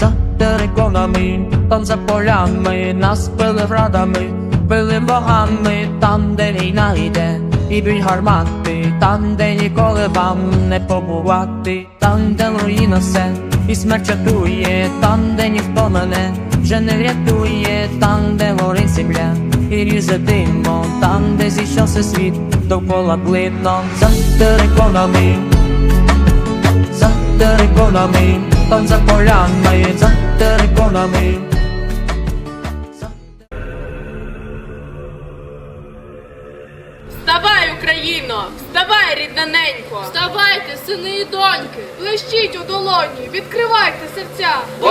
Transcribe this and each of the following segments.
за териконами, там за полями, нас били градами, били богами, там, де війна йде, і б'ють гармати, там, де ніколи вам не побувати, там, де руїна все, і смерть чатує, там, де ніхто мене вже не врятує, там, де горить земля, і ріже димо, там, де зійшовся світ, довкола блидно, за териконами за териконами, там за полями, за териконами. Вставай, Україно! Вставай, рідна ненько! Вставайте, сини і доньки, блищіть у долоні, відкривайте серця. В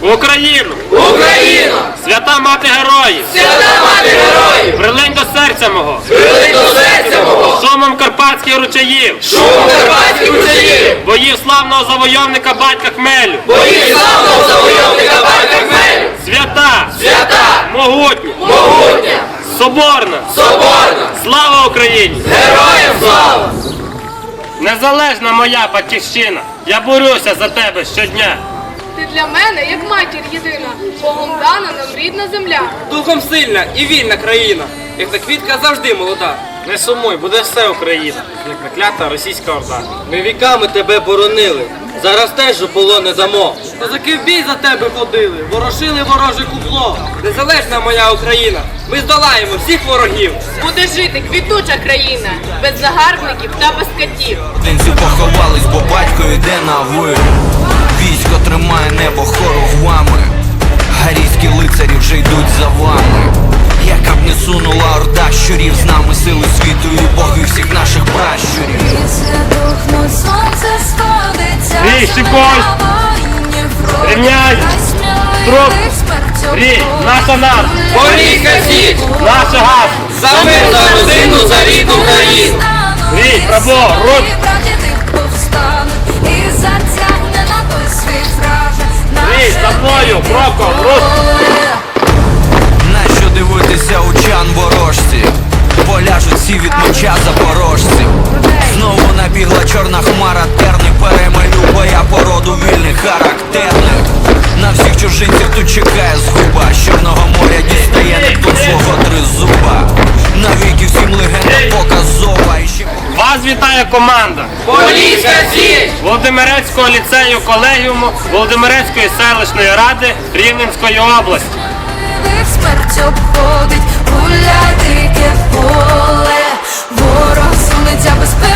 Україну! Україну! Свята мати героїв! Свята мати героїв! Прилинь до серця мого! Прилинь до серця мого! Шумом карпатських ручаїв! Шумом карпатських ручаїв! Боїв славного завойовника батька Хмелю! Боїв славного завойовника батька Хмелю! Свята! Свята! Могутня! Могутня! Соборна! Соборна! Слава Україні! Героям слава! Незалежна моя батьківщина! Я борюся за тебе щодня! Ти для мене, як матір єдина, Богом дана нам рідна земля. Духом сильна і вільна країна, як та квітка завжди молода. Не сумуй, буде все Україна, як наклята російська орда. Ми віками тебе боронили, зараз теж у полон не дамо. Козаки в бій за тебе ходили, ворошили вороже кубло. Незалежна моя Україна, ми здолаємо всіх ворогів. Буде жити квітуча країна, без загарбників та без катів. Одинці поховались, бо батько йде на вир. Військо тримає небо хоругвами. Гарійські лицарі вже йдуть за вами. Яка б не сунула орда нами сили світу і всіх наших пращурів. Духнуть сонце сходиться Рій, Сікой! Рівняй! Труп! Рій, наша нас! Поліська січ! Наше газ! За мир, за родину, за рідну країну! Рій, право, рух! І затягне на той світ враже Рій, за мною, кроком! Чужинців тут чекає згуба. З Чорного моря дістає Нептун свого тризуба. Навіки всім легенда показова. І ще Вас вітає команда Поліська січ! Володимирецького ліцею колегіуму Володимирецької селищної ради Рівненської області. Смерть обходить, гуля дике поле, ворог сунеться без перестану, і